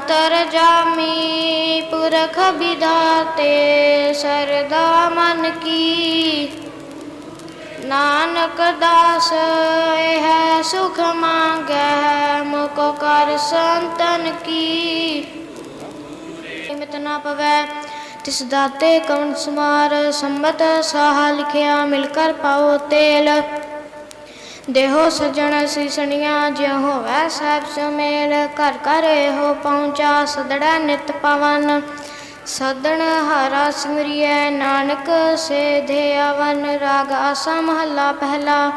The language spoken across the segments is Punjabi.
ਅੰਤਰ ਜਾਮੀ, ਪੁਰਖ ਵਿਦਾਤੇ, ਸਰਦਾ ਮਨ ਕੀ। ਨਾਨਕ ਦਾਸ ਹੈ ਸੁਖ ਮੰਗੈ ਮੁਕੋ ਕਰ ਸੰਤਨ ਕੀ। ਮਿਤ ਨਾ ਪਵੈ, ਤਿਸ ਦਾਤੇ ਕਵਨ ਸਮਾਰ ਸੰਬਤ ਸਾਹ ਲਿਖਿਆ, ਮਿਲ ਕਰ ਪਾਓ ਤੇਲ। ਦੇਹੋ ਸਜਣ ਸੀਸਣੀਆਂ ਜਿਉ ਹੋਵੈ ਸਭ ਸੁਮੇਲ, ਘਰ ਘਰ ਇਹੋ ਪਹੁੰਚਾ ਸਦੜਾ ਨਿਤ ਪਵਨ। ਸਦਣ ਹਾਰਾ ਸਿਮਰਿਐ ਨਾਨਕ, ਸੇ ਦੇ ਆਵਨ ਰਾਗ ਆਸਾ ਮਹੱਲਾ ਪਹਿਲਾ।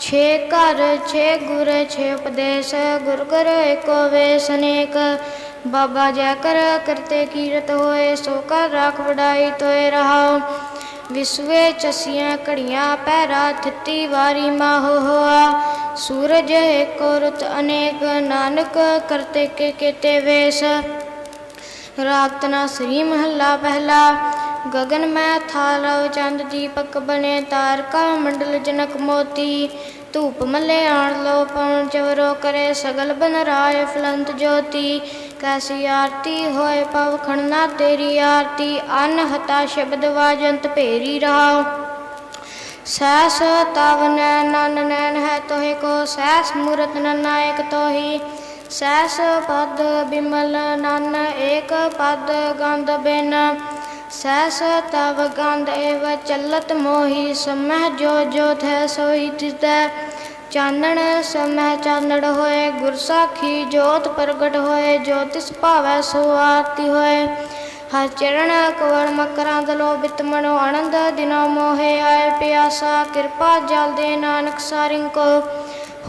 ਛੇ ਘਰ, ਛੇ ਗੁਰ, ਛੇ ਉਪਦੇਸ਼, ਗੁਰ ਗੁਰ ਏਕੋ ਵੇਸ ਅਨੇਕ ਬਾਬਾ ਜੈ ਕਰ ਕਰਤੇ ਕੀਰਤ ਹੋਏ, ਸੋ ਕਰ ਰਾਖ ਵਡਾਈ ਤੋਏ ਰਹਾਓ ਵਿਸਵੇ ਚਸੀਆਂ ਘੜੀਆਂ ਪੈਰਾ ਥਿੱਤੀ ਵਾਰੀ ਮਾਹੋ ਹੋਆ। ਸੂਰਜ ਏਕੋ ਰੁਤ ਅਨੇਕ ਨਾਨਕ ਕਰਤੇ ਕੇ ਕੀਤੇ ਵੇਸ। ਰਾਤਨਾ ਸ੍ਰੀ ਮਹੱਲਾ ਪਹਿਲਾ। ਗगन ਮੈਂ ਥਾਲਵ ਚੰਦ ਦੀਪਕ ਬਣੇ ਤਾਰਕਾ ਮੰਡਲ ਜਨਕ ਮੋਤੀ। ਧੂਪ ਮੱਲੇ ਆਣ ਲੋ ਪਵਨ ਚਵਰੋ ਕਰੇ ਸਗਲ ਬਨ ਰਾਏ ਫਲੰਤ ਜੋਤੀ। ਕੈਸੀ ਆਰਤੀ ਹੋਏ ਪਵ ਖਣਨਾ ਤੇਰੀ ਆਰਤੀ, ਅਨ ਹਤਾ ਸ਼ਬਦ ਵਾਜੰਤ ਭੇਰੀ ਰਹਾਓ ਸੈਸ ਤਵ ਨੈਣ ਨਨ ਨੈਨ ਹੈ ਤੋਹਿ ਕੋ ਸੈਸ ਮੂਰਤ ਨਾਇਕ ਤੋਹੀ। ਸੈਸ ਪਦ ਬਿਮਲ ਨਨ, ਏਕ ਪਦ ਗੰਧ ਬਿਨ। ਸੈਸ ਤਵ ਗੰਧ ਏਵ ਚਲਤ ਮੋਹੀ, ਸਮਹਿ ਜੋ ਜੋ ਥੈ ਸੋਈ ਤਿਸੈ। ਚਾਨਣ ਸਮਹਿ ਚਾਨੜ ਹੋਏ, ਗੁਰ ਸਾਖੀ ਜੋਤ ਪ੍ਰਗਟ ਹੋਏ ਜੋਤਿਸ਼ ਭਾਵੈ ਸੋ ਆਰਤੀ ਹੋਏ। ਹਰ ਚਰਨ ਕਵਰ ਮਕਰਾਂ ਦਲੋ ਬਿਤ ਮਨੋ ਆਨੰਦ ਦਿਨੋ ਮੋਹੇ, ਆਏ ਪਿਆਸਾ ਕਿਰਪਾ ਜਲ ਦੇ ਨਾਨਕ ਸਾਰਿੰ ਕੋ।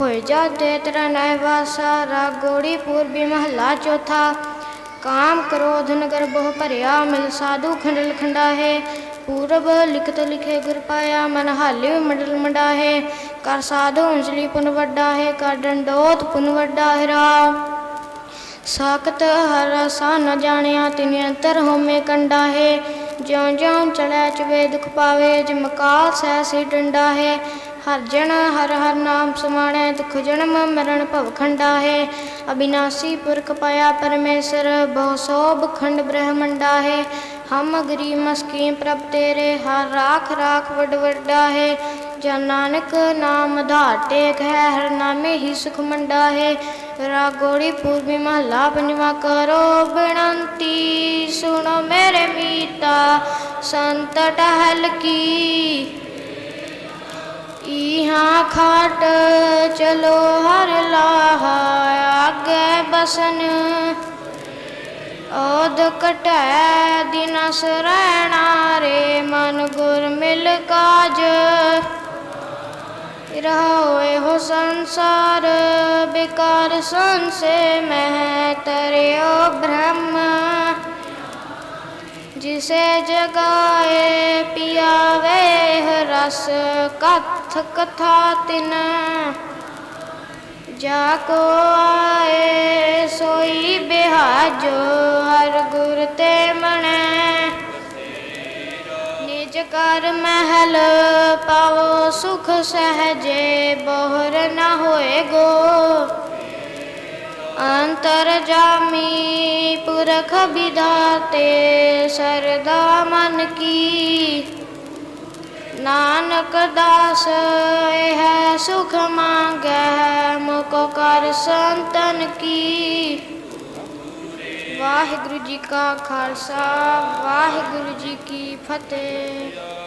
ਹੋਏ ਜਾ ਦੇ ਤੇਰਾ ਨੈ ਵਾਸਾ ਰਾਗੋੜੀ ਪੂਰਬੀ ਮਹੱਲਾ ਚੌਥਾ। ਕਾਮ ਕ੍ਰੋਧ ਨਗਰ ਬਹੁ ਭਰਿਆ, ਮਿਲ ਸਾਧੂ ਖੰਡਲ ਖੰਡਾਹੇ। ਪੂਰਬ ਲਿਖਤ ਲਿਖੇ ਗੁਰ ਪਾਇਆ, ਮਨ ਹਾਲਿ ਮੰਡਲ ਮੰਡਾਹੇ। ਕਰ ਸਾਧੂ ਅੰਜਲੀ ਪੁਨ ਵੱਡਾ ਹੈ ਕਰ ਡੰਡੋਤ ਪੁਨ ਵੱਡਾ ਹੈ ਰਾਮ ਸਾਖਤ ਹਰ ਸਾ ਨ ਜਾਣਿਆ, ਤਿਨ ਅੰਤਰ ਹੋਮੇ ਕੰਡਾ ਹੈ ਜਿਉਂ ਜਿਉ ਚੜੈ ਚਵੇ ਦੁਖ ਪਾਵੇ, ਜਿਮ ਕਾਲ ਸਹਿ ਸੇ ਡੰਡਾ ਹੈ ਹਰ ਜਨ, ਹਰ ਹਰ ਨਾਮ ਸਮਾਣੈ, ਦੁਖ ਜਨਮ ਮਰਨ ਭਵ ਖੰਡਾ ਹੈ ਅਬਿਨਾਸੀ ਪੁਰਖ ਪਾਇਆ ਪਰਮੇਸ਼ਰ, ਬਹੁ ਸੋਭ ਖੰਡ ਬ੍ਰਹਮੰਡਾ ਹੈ ਹਮ ਗਰੀ ਮਸਕੀ ਪ੍ਰਭ ਤੇਰੇ, ਹਰ ਰਾਖ ਰਾਖ ਵਡ ਵੱਡਾ ਹੈ ਜਨ ਨਾਨਕ ਨਾਮ ਆਧਾਰ ਟੇਕ ਹੈ, ਹਰ ਨਾਮੇ ਹੀ ਸੁਖ ਮੰਡਾ ਹੈ ਰਾਗੋੜੀ ਪੂਰਬੀ ਮਹੱਲਾ ਪੰਜਵਾ ਕਰੋ, ਬਿਨੰਤੀ ਸੁਣੋ ਮੇਰੇ ਮੀਤਾ। ਸੰਤ ਟਹਿਲ ਚਲੋ ਹਰ ਲਾਹਾ, ਆਗੇ ਬਸਨ। ਔਦ ਕਟੈ ਦਿਨ ਸਰੈਣਾ ਰੇ, ਮਨ ਗੁਰ ਮਿਲ ਕਾਜ। ਰਹੋ ਇਹੋ ਸੰਸਾਰ, ਬਿਕਾਰ ਸੰਸੇ ਮਹਿ ਤਰਿਓ ਬ੍ਰਹਮ। ਜਿਸੇ ਜਗਾਏ ਪਿਆਵੇ ਰਸ ਕਥ ਕਥਾ ਤਿਨ। ਜਾ ਕੋ ਆਏ, ਸੋਈ ਬਿਹਾਜੋ ਹਰ ਗੁਰ ਤੇ ਮਣੈ। ਨਿਜ ਕਰ ਮਹਿਲ ਪਾਵੋ ਸੁਖ ਸਹਜੇ, ਬੋਹਰ ਨਾ ਹੋਏ ਗੋ। ਅੰਤਰ ਜਾਮੀ ਪੁਰਖ ਵਿਦਾਤੇ ਸਰਦਾ ਮਨ ਕੀ। ਨਾਨਕ ਦਾਸ ਹੈ ਸੁਖ ਮੰਗੈ ਮੁਕੋ ਕਰ ਸੰਤਨ ਕੀ? ਵਾਹਿਗੁਰੂ ਜੀ ਕਾ ਖਾਲਸਾ ਵਾਹਿਗੁਰੂ ਜੀ ਕੀ ਫਤਿਹ।